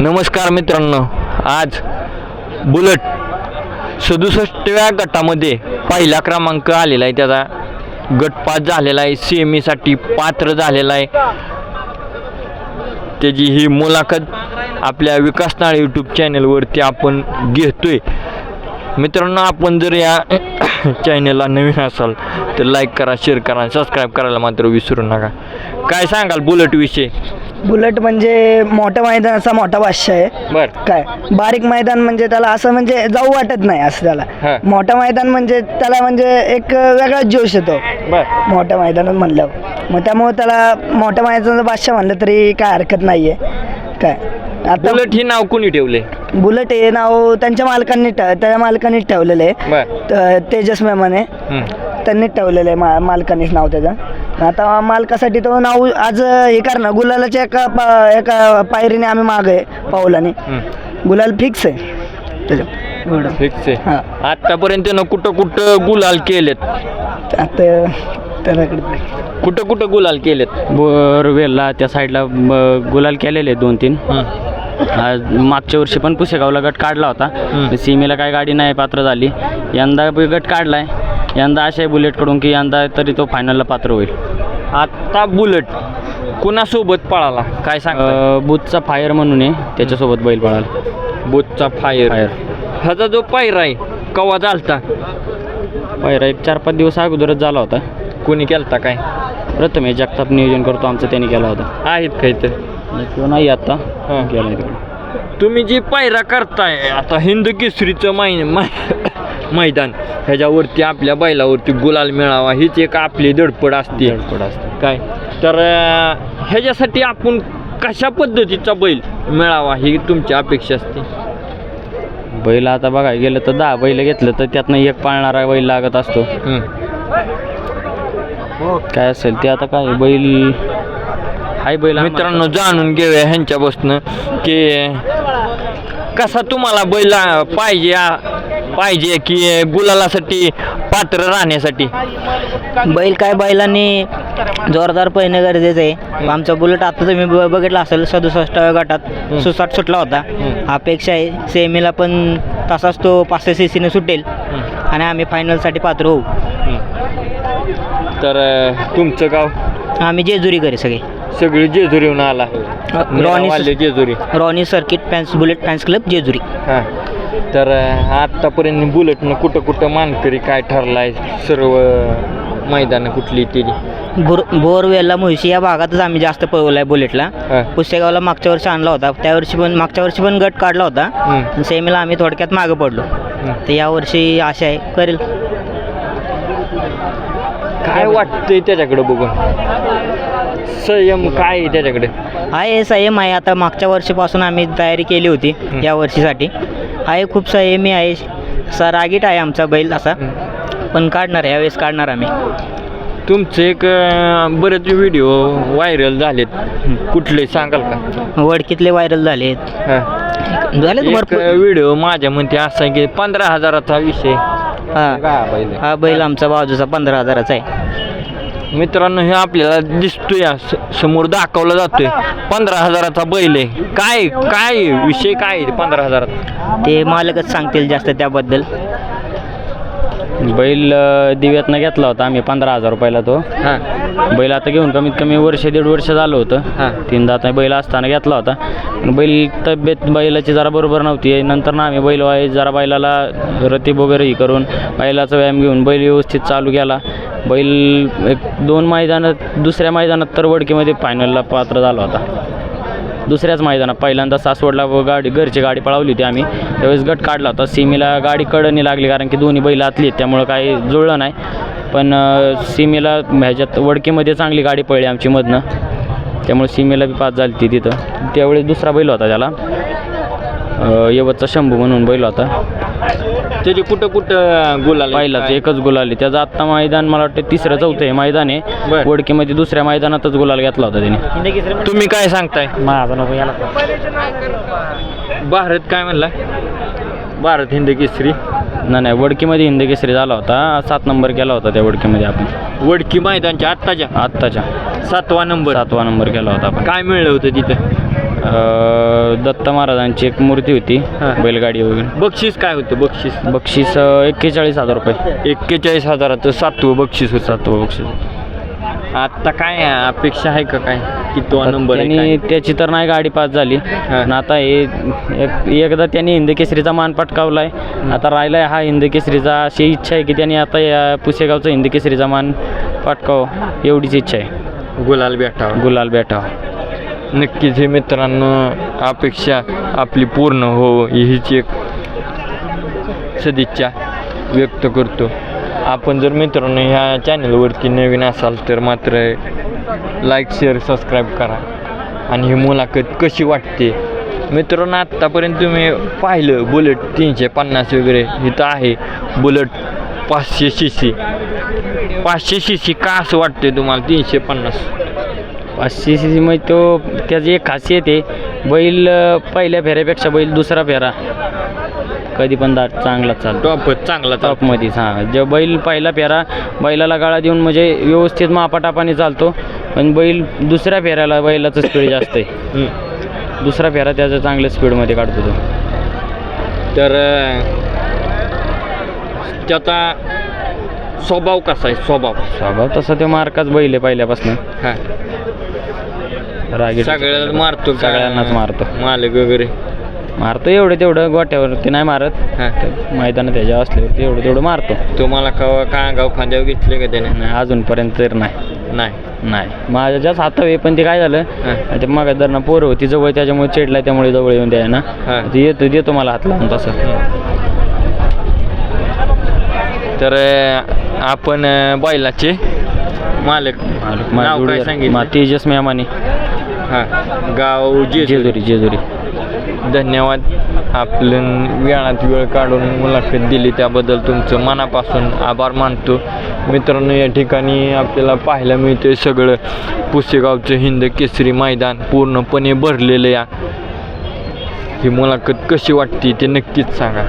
नमस्कार मित्रांनो आज बुलट सदुसष्टव्या गटामध्ये पहिला क्रमांक आलेला आहे. त्याचा गटपात झालेला आहे. सेमीसाठी पात्र झालेला आहे. त्याची ही मुलाखत आपल्या विकासनाळ यूट्यूब चॅनलवरती आपण घेतोय. मित्रांनो आपण जर या चॅनलला नवीन असाल तर लाईक करा शेअर करा सबस्क्राईब करायला मात्र विसरू नका. काय सांगाल बुलेटविषयी बुलेट म्हणजे मोठ्या मैदानाचा मोठा बादशाह आहे. बर. काय? बारीक मैदान म्हणजे त्याला असं म्हणजे जाऊ वाटत नाही असं हा. त्याला मोठं मैदान म्हणजे त्याला म्हणजे एक वेगळाच जोश येतो. बर. मोठ्या मैदानात म्हणल्यावर. मग त्यामुळे त्याला मोठ्या मैदानाचा बादशाह म्हणलं तरी काय हरकत नाहीये. काय? आता बुलट हे नाव कोणी ठेवले बुलेट हे नाव त्यांच्या मालकांनी ठ- त्या मालकांनी ठेवलेलं आहे. बर. त- तेजस मेमने त्यांनीच ठेवलेलं आहे मा मालकानीच नाव त्याचं. आता मालकासाठी तो नाव आज हे कर ना गुलालाच्या एका पा एका पायरीने आम्ही माग आहे पाऊलाने गुलाल फिक्स आहे. त्याच्या एवढं. फिक्स आहे. हां. आतापर्यंत ना कुठं कुठं गुलाल केलेत? आता त्याच्याकडे कुठं कुठं गुलाल केलेत? बोरवेलला त्या साईडला गुलाल केलेले दोन तीन आज मागच्या वर्षी पण पुसेगावला गट काढला. होता. सीमेला काय गाडी नाही पात्र झाली. यंदा बी गट काढलाय. यंदा अशा आहे बुलेटकडून की यंदा तरी तो फायनलला पात्र होईल. आता बुलट कुणासोबत पळाला? काय सांग बुथचा फायर म्हणून आहे. त्याच्यासोबत बैल पळाला. बोतचा फायर फायर ह्याचा जो पायरा आहे कवा चालता फायर एक चार पाच दिवस अगोदरच झाला होता. कोणी केलता काय? प्रथम हे जगताप नियोजन करतो आमचं त्यांनी केला होता. आहेत काही तर तो नाही आता. हां. केला तुम्ही जी पायरा करताय आता हिंद केसरीचं मै मै- मैदान. ह्याच्यावरती आपल्या बैलावरती गुलाल मिळावा. हीच एक आपली धडपड असते. धडपड असते. काय? तर ह्याच्यासाठी आपण कशा पद्धतीचा बैल मिळावा ही तुमची अपेक्षा असते? बैल आता बघायला गेलं तर दहा बैल घेतलं तर त्यातनं एक पाळणारा बैल लागत असतो. काय असेल ते आता काय बैल हाय बैल मित्रांनो जाणून घेऊया ह्यांच्यापासून की कसा तुम्हाला बैल पाहिजे पाहिजे की गुलालासाठी पात्र राहण्यासाठी. बैल काय बैलांनी जोरदार पळणं गरजेचं आहे. आमचा बुलेट आता तुम्ही ब- बघितला असेल सदुसष्टाव्या गटात सुसाट सुटला होता. अपेक्षा आहे सेमीला पण तसाच तो पाचशे सी सीने सुटेल. आणि आम्ही फायनलसाठी पात्र होऊ. तर अं, तुमचं गाव? आम्ही जेजुरी करे सगळे. सगळी जेजुरीहून आला. रॉनी आले Jejuri. Ronnie circuit fans bullet fans club Jejuri. हां. तर आत्तापर्यंत बुलेटनं कुठं कुठं मानकरी काय ठरलाय सर्व मैदानं कुठली तरी बोर बोरवेलला मुळशी या भागातच आम्ही जास्त पळवला आहे बुलेटला. पुसेगावला मागच्या वर्षी आणला होता. त्या वर्षी पण मागच्या वर्षी पण गट काढला होता. सेमीला आम्ही थोडक्यात मागं पडलो. तर यावर्षी आशा आहे करेल. काय वाटतंय त्याच्याकडे बघून? संयम काय आहे त्याच्याकडे? आहे संयम आहे. आता मागच्या वर्षीपासून आम्ही तयारी केली होती या वर्षीसाठी. आहे खूप संयमी आहे. असा रागीट आहे आमचा बैल असा. पण काढणार आहे. यावेळेस काढणार आम्ही. तुमचे एक अं, बरेच व्हिडिओ व्हायरल झालेत. कुठले सांगाल का? वडकीतले व्हायरल झाले हां. झालेत एक भरपूर. व्हिडिओ माझ्या म्हणते असा आहे की पंधरा हजाराचा विषय. हा. हा बैल आमचा बाजूचा पंधरा हजाराचा आहे. मित्रांनो हे आपल्याला दिसतोय हा, स- समोर दाखवला जातोय. पंधरा हजाराचा बैल आहे. काय काय विषय काय आहे पंधरा हजारात? ते मालकच सांगतील जास्त त्याबद्दल. बैल दिव्यातनं घेतला होता आम्ही पंधरा हजार रुपयाला तो. हां. बैल आता घेऊन कमीत कमी वर्ष दीड वर्ष झालं होतं. हां. तीनदा आता बैल असताना घेतला होता. बैल तब्येत बैलाची जरा बरोबर नव्हती. नंतर ना आम्ही बैल जरा बैलाला रतीब वगैरे ही करून बैलाचा व्यायाम घेऊन बैल व्यवस्थित चालू केला. बैल एक दोन मैदानात दुसऱ्या मैदानात तर वडकीमध्ये फायनलला पात्र झाला होता. दुसऱ्याच मैदानात पहिल्यांदा सासवडला व गाडी घरची गाडी पळवली होती आम्ही. त्यावेळेस गट काढला होता. सीमेला गाडी कडणी लागली कारण की दोन्ही बैल आतली आहेत त्यामुळं काही जुळलं नाही. पण सीमेला ह्याच्यात वडकीमध्ये चांगली गाडी पळली आमची मधनं. त्यामुळे सीमेला बी पास झाली ती तिथं. त्यावेळेस दुसरा बैल होता त्याला. यवतचा शंभू म्हणून बैल होता. त्याचे कुठं कुठं गुलाल? पहिलाच? एकच गुलाल आहे त्याचं आत्ता मैदान मला वाटतं तिसरं चौथं आहे मैदान बरं. आहे वडकीमध्ये दुसऱ्या मैदानातच गुलाल घेतला होता त्याने तुम्ही काय सांगताय? माझा नको याला भारत काय म्हणला? भारत हिंद केसरी. नाही नाही वडकीमध्ये हिंद केसरी झाला होता. सात नंबर केला होता त्या वडकीमध्ये आपण. वडकी मैदानच्या आत्ताच्या? आत्ताच्या. सातवा नंबर. सातवा नंबर केला होता आपण. काय मिळलं होतं तिथं? अं, दत्त महाराजांची एक मूर्ती होती हां. बैलगाडी वगैरे. बक्षीस काय होतं बक्षीस? बक्षीस एक्केचाळीस हजार रुपये. एक्केचाळीस हजाराचं सातवं बक्षीस होतं सातवं बक्षीस. आता काय आहे? अपेक्षा आहे का काय? कितवा नंबर आहे त्यांनी काय? त्याची तर नाही गाडी पास झाली. आता हे एक एकदा त्यांनी हिंद केसरीचा मान पटकावलाय. आता राहिलाय हा हिंद केसरीचा. अशी इच्छा आहे की त्यांनी आता या पुसेगावचा हिंद केसरीचा मान पटकाव. एवढीच इच्छा आहे. गुलाल भेटावा गुलाल बेटा नक्कीच हे मित्रांनो अपेक्षा आपली पूर्ण हो हीच एक सदिच्छा व्यक्त करतो. आपण जर मित्रांनो ह्या चॅनलवरती नवीन असाल तर मात्र लाईक शेअर सबस्क्राईब करा. आणि ही मुलाखत कशी वाटते? मित्रांनो आत्तापर्यंत तुम्ही पाहिलं बुलेट तीनशे पन्नास वगैरे इथं आहे. बुलेट पाचशे सी सी पाचशे सी सी का असं वाटते तुम्हाला तीनशे पन्नास? पाचशे सी मध्ये तो त्याची एक खासियत आहे बैल पहिल्या फेऱ्यापेक्षा बैल दुसरा फेरा. कधी पण दाट चांगला चालतो. टॉपच चांगला टॉप टॉपमध्येच हां. जे बैल पहिला फेरा बैलाला गाळा देऊन म्हणजे व्यवस्थित मापाटापाने चालतो. पण बैल दुसऱ्या फेऱ्याला बैलाचं स्पीड जास्त आहे. दुसरा फेरा त्याचं चांगल्या स्पीडमध्ये काढतो तो. तर त्याचा स्वभाव कसा आहे? स्वभाव. स्वभाव तसा तो मार्काच बैल आहे पहिल्यापासून. हा. रागीट मारतो? सगळ्यांनाच मारतो. मालक वगैरे. मारतो एवढं तेवढं गोट्यावरती नाही मारत. हा. मैदानात त्याच्या असल्यावरती एवढं तेवढं मारतो. तुम्हाला कवा का गाव खांद्यावर घेतले का त्याने? नाही अजूनपर्यंत तर नाही. नाही. नाही. माझ्याच हात आहे पण ते काय झालं हा. ते मग धरणं पोरं होती जवळ त्याच्यामुळे चिडला त्यामुळे जवळ येऊन द्याय ना हा. ते येतो देतो मला हात लावून तसं. तर अं, आपण अं, बैलाचे मालक. नाव काय सांगितलं? तेजस मेहमानी. हा गाव जे जेजुरी जेजुरी. धन्यवाद. आपलं वेळात वेळ काढून मुलाखत दिली त्याबद्दल तुमचं मनापासून आभार मानतो. मित्रांनो या ठिकाणी आपल्याला पाहायला मिळते सगळं. पुसेगावचं हिंद केसरी मैदान पूर्णपणे भरलेलं या. ही मुलाखत कशी वाटते ते नक्कीच सांगा.